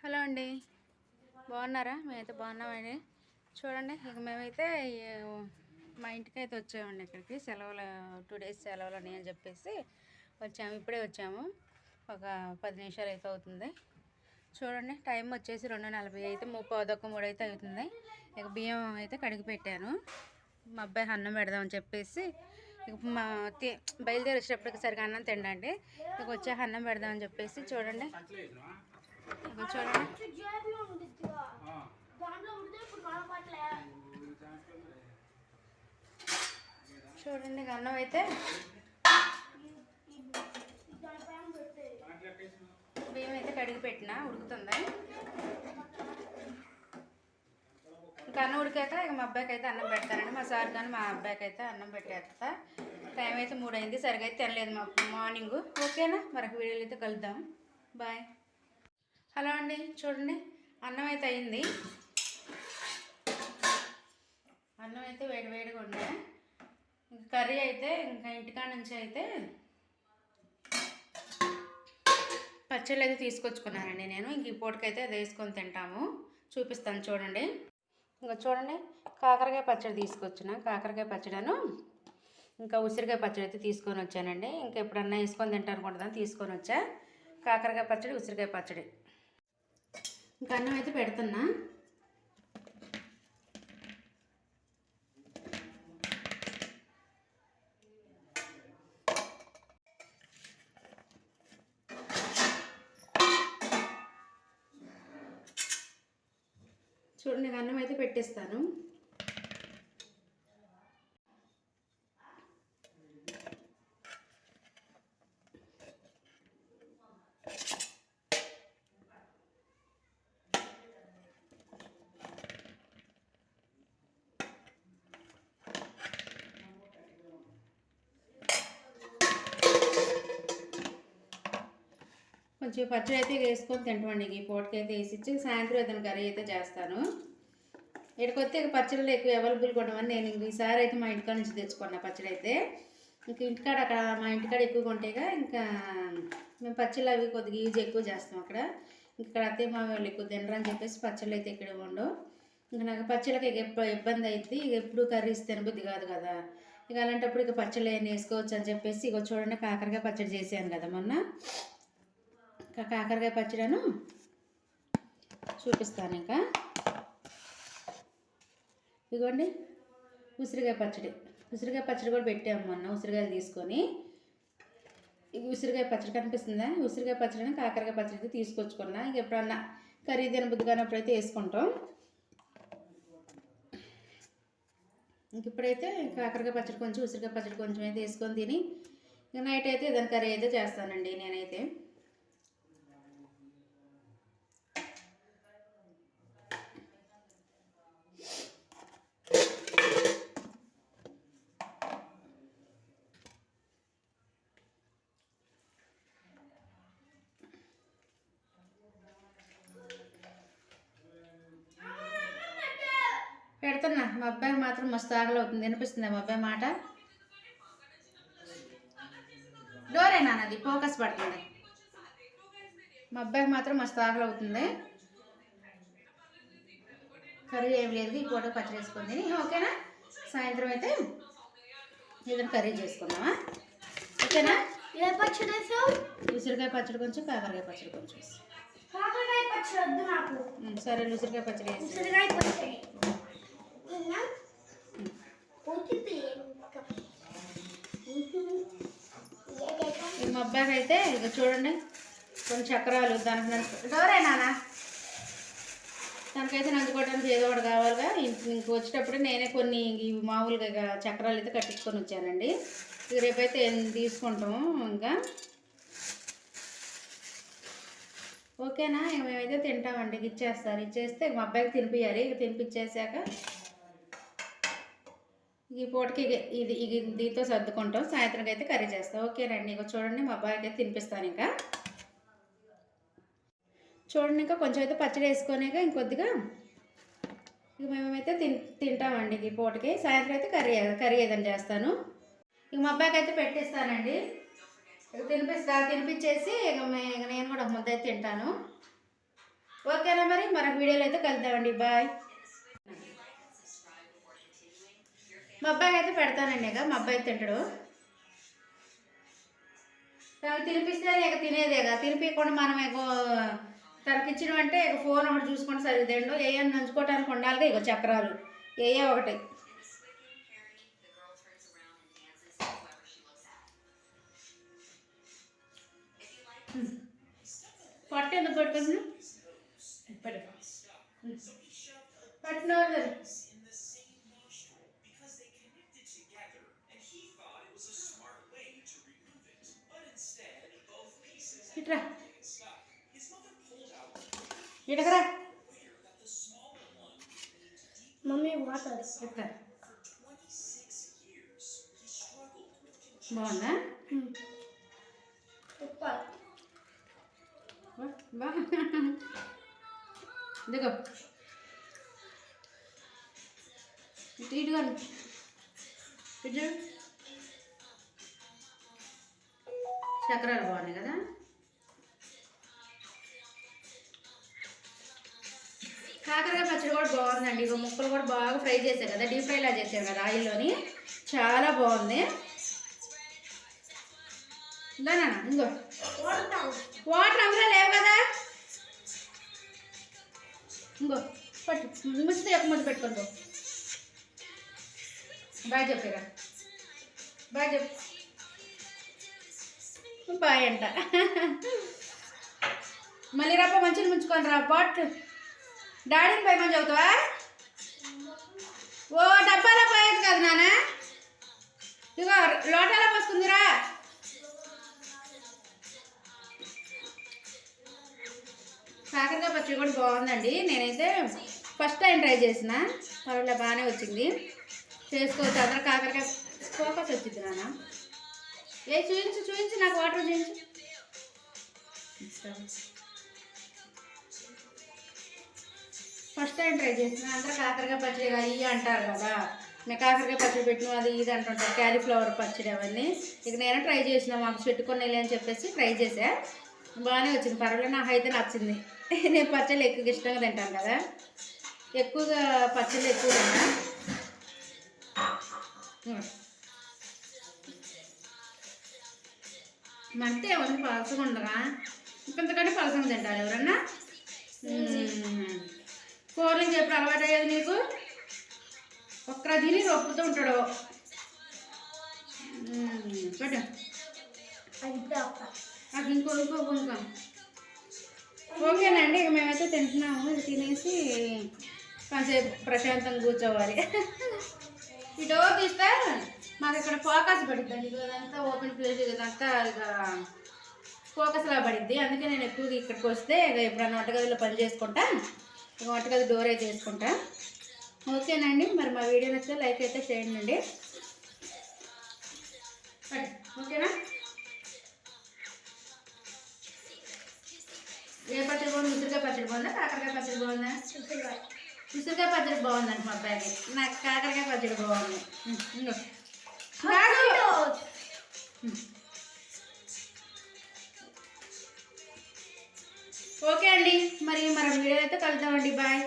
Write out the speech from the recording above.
Hello అండి. బాగున్నారా? మేమైతే బాగున్నామండి. చూడండి ఇక మేమైతే మా ఇంటికి అయితే వచ్చామండి ఇక్కడికి. సెలవులు టూ డేస్ సెలవులు అని అని చెప్పేసి వచ్చాము. ఇప్పుడే వచ్చాము. ఒక పది నిమిషాలు అయితే అవుతుంది. చూడండి టైం వచ్చేసి రెండు నలభై అయితే ముప్పై ఒక మూడు అయితే అవుతుంది. ఇక బియ్యం అయితే కడిగి పెట్టాను. మా అబ్బాయి అన్నం పెడదామని చెప్పేసి ఇక మా తి బయలుదేరి వచ్చేటప్పటికి సరిగా అన్నం తిండండి ఇక వచ్చే అన్నం పెడదామని చెప్పేసి చూడండి. చూడండి చూడండి అన్నం అయితే. బియ్యం అయితే కడిగి పెట్టిన ఉడుకుతుందా? ఇంకా అన్నం ఉడికాక ఇక మా అబ్బాయికి అయితే అన్నం పెడతానండి మా సార్ కానీ మా అబ్బాయికి అయితే అన్నం పెట్టేస్తా. టైం అయితే మూడు అయింది సరిగా అయితే తినలేదు మా మార్నింగ్ ఓకేనా? మరొక వీడియోలో అయితే కలుద్దాం. బాయ్. హలో అండి చూడండి. అన్నం అయితే అయింది. అన్నం అయితే వేడి వేడిగా ఉండే. ఇంకా కర్రీ అయితే ఇంకా ఇంటికాడ నుంచి అయితే పచ్చళ్ళు అయితే తీసుకొచ్చుకున్నానండి నేను. ఇంక ఈ పూటకైతే అది వేసుకొని తింటాము. చూపిస్తాను చూడండి. ఇంకా చూడండి కాకరకాయ పచ్చడి తీసుకొచ్చిన. కాకరకాయ పచ్చడను ఇంకా ఉసిరికాయ పచ్చడి అయితే తీసుకొని వచ్చానండి. ఇంకా ఎప్పుడన్నా వేసుకొని తింటాను కూడా తీసుకొని వచ్చా. కాకరకాయ పచ్చడి ఉసిరికాయ పచ్చడి. ఇంకా అన్నం అయితే పెడుతున్నా. చూడండి అన్నం అయితే పెట్టేస్తాను. కొంచెం పచ్చడి అయితే వేసుకొని తింటామండి. ఈ పూటకైతే వేసి ఇచ్చి సాయంత్రం ఏదైనా కర్రీ అయితే చేస్తాను. ఇక్కడికొస్తే ఇక పచ్చళ్ళు ఎక్కువ అవైలబుల్గా ఉండవని నేను ఈసారి అయితే మా ఇంటికాడ నుంచి తెచ్చుకున్నా పచ్చడి అయితే. ఇంక ఇంటికాడ అక్కడ మా ఇంటికాడ ఎక్కువగా ఉంటాయిగా ఇంకా మేము పచ్చళ్ళు అవి కొద్దిగా యూజ్ ఎక్కువ చేస్తాం అక్కడ. ఇక్కడ అత్తయ్య మా వాళ్ళు ఎక్కువ తినరు అని చెప్పేసి పచ్చళ్ళు అయితే ఇక్కడ ఉండవు. ఇంకా నాకు పచ్చళ్ళకి ఇక ఎప్పుడు ఇబ్బంది అయితే ఇక ఎప్పుడు కర్రీస్ తినబుద్ధి కాదు కదా. ఇక అలాంటప్పుడు ఇక పచ్చళ్ళు ఏమైనా వేసుకోవచ్చు అని చెప్పేసి ఇక చూడండి కాకరకాయ పచ్చడి చేశాను కదా మొన్న. ఇంకా కాకరకాయ పచ్చడను చూపిస్తాను ఇంకా. ఇదిగోండి ఉసిరికాయ పచ్చడి. ఉసిరికాయ పచ్చడి కూడా పెట్టాము మొన్న ఉసిరికాయలు తీసుకొని. ఇది ఉసిరికాయ పచ్చడి కనిపిస్తుందా? ఉసిరికాయ పచ్చడిని కాకరకాయ పచ్చడి అయితే తీసుకొచ్చుకున్నా. ఇంక ఎప్పుడన్నా కర్రీ తినబుద్ధి కానప్పుడు అయితే వేసుకుంటాం. ఇంక ఇప్పుడైతే కాకరకాయ పచ్చడి కొంచెం ఉసిరికాయ పచ్చడి కొంచెం అయితే వేసుకొని తిని. ఇంక నైట్ అయితే ఏదైనా కర్రీ అయితే చేస్తానండి నేనైతే పెడుతున్నా మా అబ్బాయి మాత్రం మస్తు ఆకలి అవుతుంది. వినిపిస్తుంది మా అబ్బాయి మాట? డోరే నాన్నది ఫోకస్ పడుతుంది. మా అబ్బాయికి మాత్రం మస్తు ఆకలి అవుతుంది. కర్రీ ఏం లేదు ఈ పూట పచ్చడి వేసుకుంది ఓకేనా? సాయంత్రం అయితే ఏదైనా కర్రీ చేసుకుందామా? ఓకేనా? ఏ పచ్చడి? ఉసిరికాయ పచ్చడి కొంచెం కాకరకాయ పచ్చడి కొంచెం సరే ఉసిరికాయ పచ్చడి ఉసిరికాయ పచ్చడి. ఈ మా అబ్బాయికి అయితే ఇక చూడండి కొన్ని చక్రాలు దానికి నంచు- డోరే నాన్న? దానికైతే నంచుకోవడానికి ఏదో ఒకటి కావాలిగా. ఇంక వచ్చేటప్పుడు నేనే కొన్ని మామూలుగా ఇక చక్రాలు అయితే కట్టించుకొని వచ్చానండి. ఇక రేపైతే తీసుకుంటాము ఇంకా. ఓకేనా? ఇక మేమైతే తింటామండి. ఇచ్చేస్తారు. ఇచ్చేస్తే మా అబ్బాయికి తినిపించాలి ఇక తినిపించేసాక ఈ పూటకి ఇక ఇది ఇక దీంతో సర్దుకుంటాం. సాయంత్రం అయితే కర్రీ చేస్తాం. ఓకేనండి ఇక చూడండి మా అబ్బాయికి అయితే తినిపిస్తాను ఇంకా. చూడండి ఇంకా కొంచెం అయితే పచ్చడి వేసుకునేక ఇంకొద్దిగా ఇక మేమైతే తిన్ తింటామండి ఈ పూటకి. సాయంత్రం అయితే కర్రీ కర్రీ ఏదైనా చేస్తాను. ఇక మా అబ్బాయికి అయితే పెట్టేస్తానండి. ఇక తినిపిస్తా తినిపించేసి ఇక ఇక నేను కూడా ఒక ముద్ద అయితే తింటాను మరి? మరొక వీడియోలో అయితే కలుద్దామండి. బాయ్. మా అబ్బాయికి అయితే పెడతానండి ఇక. మా అబ్బాయి తింటాడు. తనకి తినిపిస్తే ఇక తినేదేగా తినిపించకుండా మనం ఇక తనకి ఇచ్చినవి అంటే ఇక ఫోన్ ఒకటి చూసుకుంటే సరిదండు ఏ నంచుకోవటానికి ఉండాలి ఇక చక్రాలు. ఏ ఒకటి. పట్టు ఎందుకు పట్టుకుంటున్నా పట్టు. పట్టిన ఇట్రా. ఇటకరా. మమ్మీ వాటర్ ఇట్రా. బాగుందా? దిగో ఇటు ఇటుగా ఇటు చక్రాలు బాగున్నాయి కదా? కాకరకాయ పచ్చడి కూడా బాగుందండి. ఇక ముక్కలు కూడా బాగా ఫ్రై చేశారు కదా డీప్ ఫ్రైలా చేశారు కదా ఆయిల్లోని. చాలా బాగుంది. దానా ఇంకో వాటర్ అందులో లేవు కదా. ఇంకో పట్టు. ముచ్చితే ఎక్కువ ముద్ద పెట్టుకోండి బాయ్ చెప్పారా బాయ్ చెప్పు. బాయ్ అంట. మళ్ళీ రప్ప మంచిగా ముంచుకొని రా పాట్ డాడీని పోయమని చదువుతావా ఓ డబ్బాలో పోయేది కదా నాన్న. ఇగో లోటాలో పోసుకుందిరా. కాకరకాయ పచ్చడి కూడా బాగుందండి. నేనైతే ఫస్ట్ టైం ట్రై చేసిన. పర్వాలే బాగానే వచ్చింది. చేసుకోవచ్చు. అందరూ కాకరకాయ ఫోకస్ వచ్చింది నాన్న. ఏ చూపించు చూపించు నాకు వాటర్ చూపించు ఫస్ట్ టైం ట్రై చేసిన. అందరూ కాకరకాయ పచ్చడి అయ్యి అంటారు కదా. నేను కాకరకాయ పచ్చడి పెట్టిన అది ఇది అంటుంటారు క్యాలీఫ్లవర్ పచ్చడి అవన్నీ. ఇక నేను ట్రై చేసిన మాకు పెట్టుకొని వెళ్ళి అని చెప్పేసి ట్రై చేసా. బాగానే వచ్చింది పర్వాలేదు నాకు అయితే నచ్చింది. నేను పచ్చళ్ళు ఎక్కువగా ఇష్టంగా తింటాను కదా. ఎక్కువగా పచ్చళ్ళు ఎక్కువ తిన్నా. మంటే ఎవరిని పలసగా ఉండగా ఇంకంతకంటే పలసంగా తింటారు ఎవరన్నా? కూరలు చెప్పి అలవాటు అయ్యేది నీకు? ఒక్కరా తిని రొప్పుతూ ఉంటాడు. పెట్టు. అది ఇంకో ఇంకో ఇంకో ఓకేనండి ఇక మేమైతే తింటున్నాము. ఇది తినేసి కాసేపు ప్రశాంతంగా కూర్చోవాలి. ఈ డోర్ తీస్తే మాకు ఇక్కడ ఫోకస్ పడిద్దండి. ఇది ఇదంతా ఓపెన్ ప్లేస్ ఇదంతా ఇక ఫోకస్లా పడిద్ది. అందుకే నేను ఎక్కువగా ఇక్కడికి వస్తే ఇక ఎప్పుడన్నా వంటగదిలో పని చేసుకుంటా. ఇక వంటగది డోర్ అయితే చేసుకుంటా ఓకేనండి మరి మా వీడియో నచ్చితే లైక్ అయితే చేయండి. ఓకేనా? ఏ పచ్చడి బాగుంది? ఉసిరికాయ పచ్చడి బాగుందా? కాకరకాయ పచ్చడి బాగుందా? ఉసిరికాయ పచ్చడి బాగుందండి మా అబ్బాయికి. నాకు కాకరకాయ పచ్చడి బాగుంది. కాదు. మరి మన వీడియో అయితే కలుద్దామండి బాయ్.